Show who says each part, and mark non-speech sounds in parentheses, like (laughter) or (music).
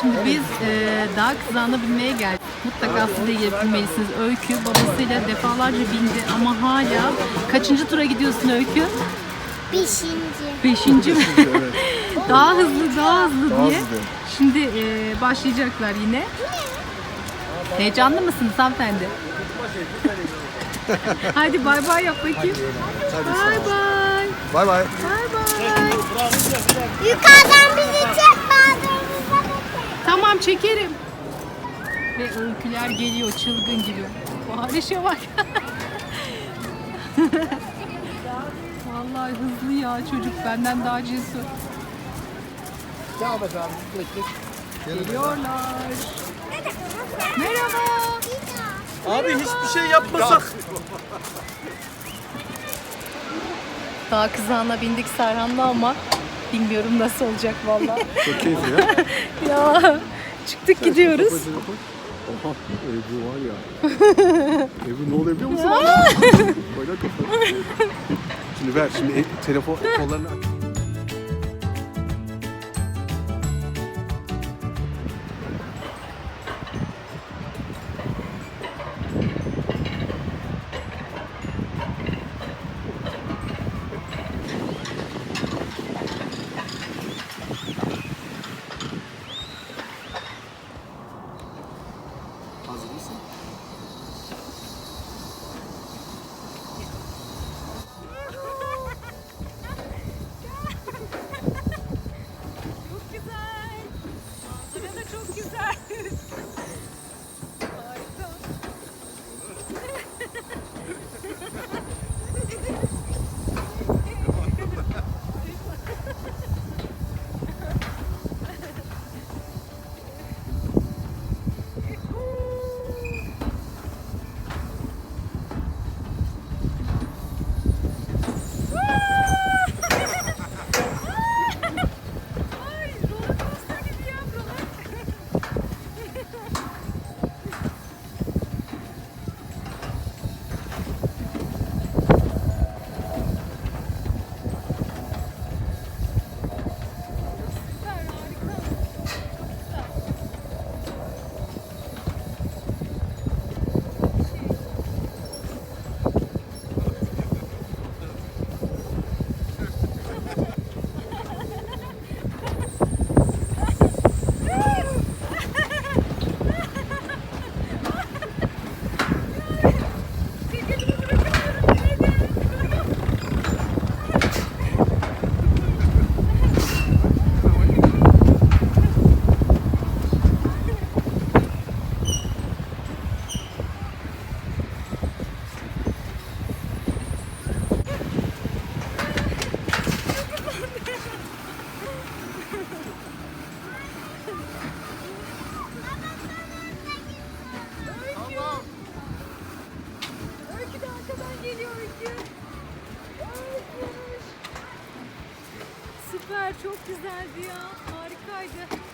Speaker 1: Şimdi biz e, dağ kızağına binmeye geldik. Mutlaka siz de gelip binmelisiniz. Öykü babasıyla defalarca bindi ama hala kaçıncı tura gidiyorsun Öykü?
Speaker 2: Beşinci.
Speaker 1: Beşinci mi?
Speaker 3: evet. (laughs)
Speaker 1: daha hızlı, daha hızlı
Speaker 3: Daha
Speaker 1: diye.
Speaker 3: hızlı.
Speaker 1: Şimdi e, başlayacaklar yine. Heyecanlı mısınız hanımefendi? (laughs) Hadi bay bay yap bakayım.
Speaker 3: Hadi
Speaker 1: Bay
Speaker 3: ol.
Speaker 1: bay.
Speaker 3: Bay bay.
Speaker 1: Bay bay.
Speaker 2: Yukarıdan bizi çek bazılarımıza bakın.
Speaker 1: Tamam çekerim. Ve öyküler geliyor çılgın gibi. Baharişe bak. (laughs) Vallahi hızlı ya çocuk benden daha cesur.
Speaker 3: Devam et abi. Bekle.
Speaker 1: Geliyorlar. Merhaba.
Speaker 4: Abi hiçbir şey yapmasak. (laughs)
Speaker 1: Dağ kızağına bindik Serhan'la ama bilmiyorum nasıl olacak vallahi. (laughs)
Speaker 3: Çok keyifli ya. (laughs)
Speaker 1: ya çıktık gidiyoruz.
Speaker 3: Kafasını koy. Oha Ebru var ya. (laughs) Ebru ne oluyor biliyor musun? Koy lan kafanı. Şimdi ver. Şimdi el- telefon kollarını aç.
Speaker 1: Çok güzeldi ya. Harikaydı.